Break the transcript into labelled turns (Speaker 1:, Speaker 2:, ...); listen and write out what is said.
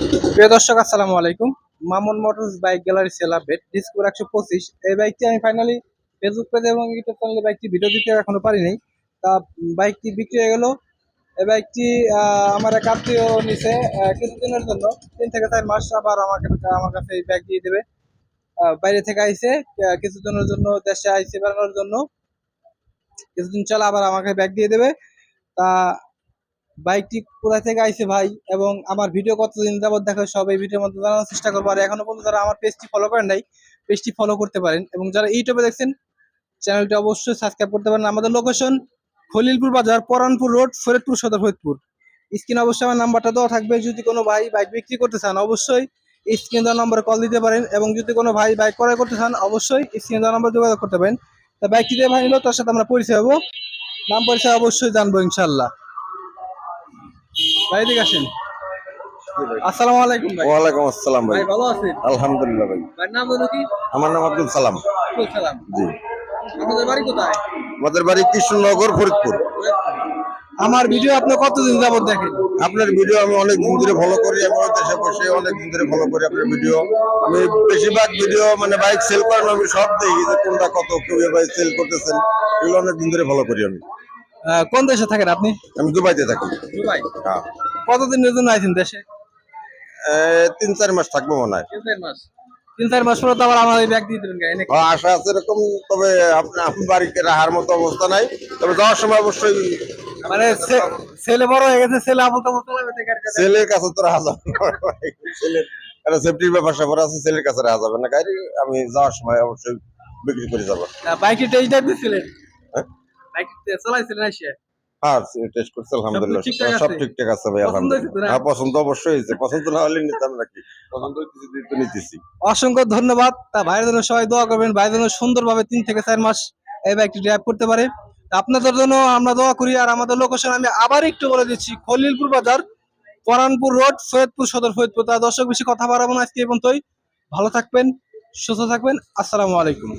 Speaker 1: প্রিয় দর্শক, আসসালামু আলাইকুম। Mamun motors bike gallery sale update. Discover একশো পঁচিশ। এই বাইকটি আমি ফাইনালি ফেসবুক পেজে এবং ইউটিউব চ্যানেলে বাইকটি ভিডিও দিতে এখনও পারিনি। তা বাইকটি বিক্রি হয়ে গেল। এই বাইকটি আমার এক আত্মীয় নিছে কিছুদিনের জন্য। তিন থেকে চার মাস আবার আমাকে, আমার কাছে এই ব্যাগ দিয়ে দেবে। বাইরে থেকে আইসে কিছুদিনের জন্য দেশে আইসে বেড়ানোর জন্য। কিছুদিন চলে আবার আমাকে ব্যাগ দিয়ে দেবে। তা বাইকটি কোথা থেকে আইছে ভাই? এবং আমার ভিডিও কতদিন যাবত দেখো সব এই ভিডিওর মধ্যে জানার চেষ্টা করব। আর এখনও পর্যন্ত যারা আমার পেজটি ফলো করেন নাই পেজটি ফলো করতে পারেন। এবং যারা ইউটিউবে দেখছেন, চ্যানেলটি অবশ্যই সাবস্ক্রাইব করতে পারেন। আমাদের লোকেশন খলিলপুর বাজার, পরানপুর রোড ফরিদপুর সদর ফরিদপুর। স্ক্রিনে অবশ্যই আমার নাম্বারটা দেওয়া থাকবে। যদি কোনো ভাই বাইক বিক্রি করতে চান, অবশ্যই স্ক্রিন দেওয়া নম্বরে কল দিতে পারেন। এবং যদি কোনো ভাই বাইক ক্রয় করতে চান, অবশ্যই স্ক্রিন দেওয়া নম্বরে যোগাযোগ করতে পারেন। তা বাইকটি যে ভাই নিল, তার সাথে আমরা পরিচয় হব। নাম পরিচয় অবশ্যই জানব ইনশাল্লাহ ভাই এদিকে আসেন। আসসালামু আলাইকুম ভাই।
Speaker 2: ওয়ালাইকুম আসসালাম ভাই।
Speaker 1: ভালো আছেন?
Speaker 2: আলহামদুলিল্লাহ ভাই।
Speaker 1: নাম হলো কি?
Speaker 2: আমার নাম আব্দুল সালাম।
Speaker 1: আব্দুল সালাম।
Speaker 2: জি।
Speaker 1: আপনাদের বাড়ি কোথায়?
Speaker 2: আমাদের বাড়ি কৃষ্ণনগর ফরিদপুর।
Speaker 1: আমার ভিডিও আপনি কতদিন যাবত দেখেন?
Speaker 2: আপনার ভিডিও আমি অনেক দিন ধরে ফলো করি আমি দেশে বসে অনেক দিন ধরে ফলো করি আপনার ভিডিও। আমি বেশিরভাগ ভিডিও মানে বাইক সেল করেন আমি সব দেখি যে কোনটা কত কেউ বাইক সেল করতেছেন এগুলো অনেক দিন ধরে ফলো করি আমি।
Speaker 1: কোন দেশে থাকেন আপনি?
Speaker 2: আমি দুবাইতে থাকি।
Speaker 1: দুবাই?
Speaker 2: হ্যাঁ।
Speaker 1: কতদিনের জন্য আইছেন দেশে?
Speaker 2: তিন চার মাস থাকব মনে হয়।
Speaker 1: তিন চার মাস। তিন চার মাস পরে তো আবার আমার ব্যাগ দিয়ে দেবেন
Speaker 2: আশা আছে এরকম তবে আপনার বাড়িতে রাখার মতো অবস্থা নাই। তবে যাওয়ার সময় অবশ্যই
Speaker 1: মানে ছেলে বড় হয়ে গেছে ছেলে আবল তাবল চালাবে তো গাড়িটা।
Speaker 2: ছেলের কাছে তো রাখা যাবে ছেলের একটা সেফটির ব্যাপার স্যাপার আছে ছেলের কাছে রাখা যাবে না। গাড়ি আমি যাওয়ার সময় অবশ্যই বিক্রি করে যাব।
Speaker 1: আহ, বাইকটি টেস্ট ড্রাইভ
Speaker 2: হ্যাঁ?
Speaker 1: চালাইছিলেন আইসে
Speaker 2: হ্যাঁ টেস্ট করছি আলহামদুলিল্লাহ। সব ঠিকঠাক আছে? ভাই
Speaker 1: পছন্দ হয়েছে তো
Speaker 2: আলহামদুলিল্লাহ হ্যাঁ পছন্দ অবশ্যই হয়েছে। পছন্দ না হলে নিতাম নাকি? পছন্দ হয়েছে নিতেছি।
Speaker 1: অসংখ্য ধন্যবাদ। তা ভাইয়ের জন্য সবাই দোয়া করবেন ভাইয়ের জন্য সুন্দরভাবে তিন থেকে চার মাস এই বাইকটি ড্রাইভ করতে পারে। আপনাদের জন্য আমরা দোয়া করি আর আমাদের লোকেশন আমি আবার একটু বলে দিচ্ছি খলিলপুর বাজার পরানপুর রোড সৈয়দপুর সদর ফরিদপুর। তা দর্শক বেশি কথা বাড়াবো না আজকে এই পর্যন্তই। ভালো থাকবেন সুস্থ থাকবেন। আসসালামু আলাইকুম।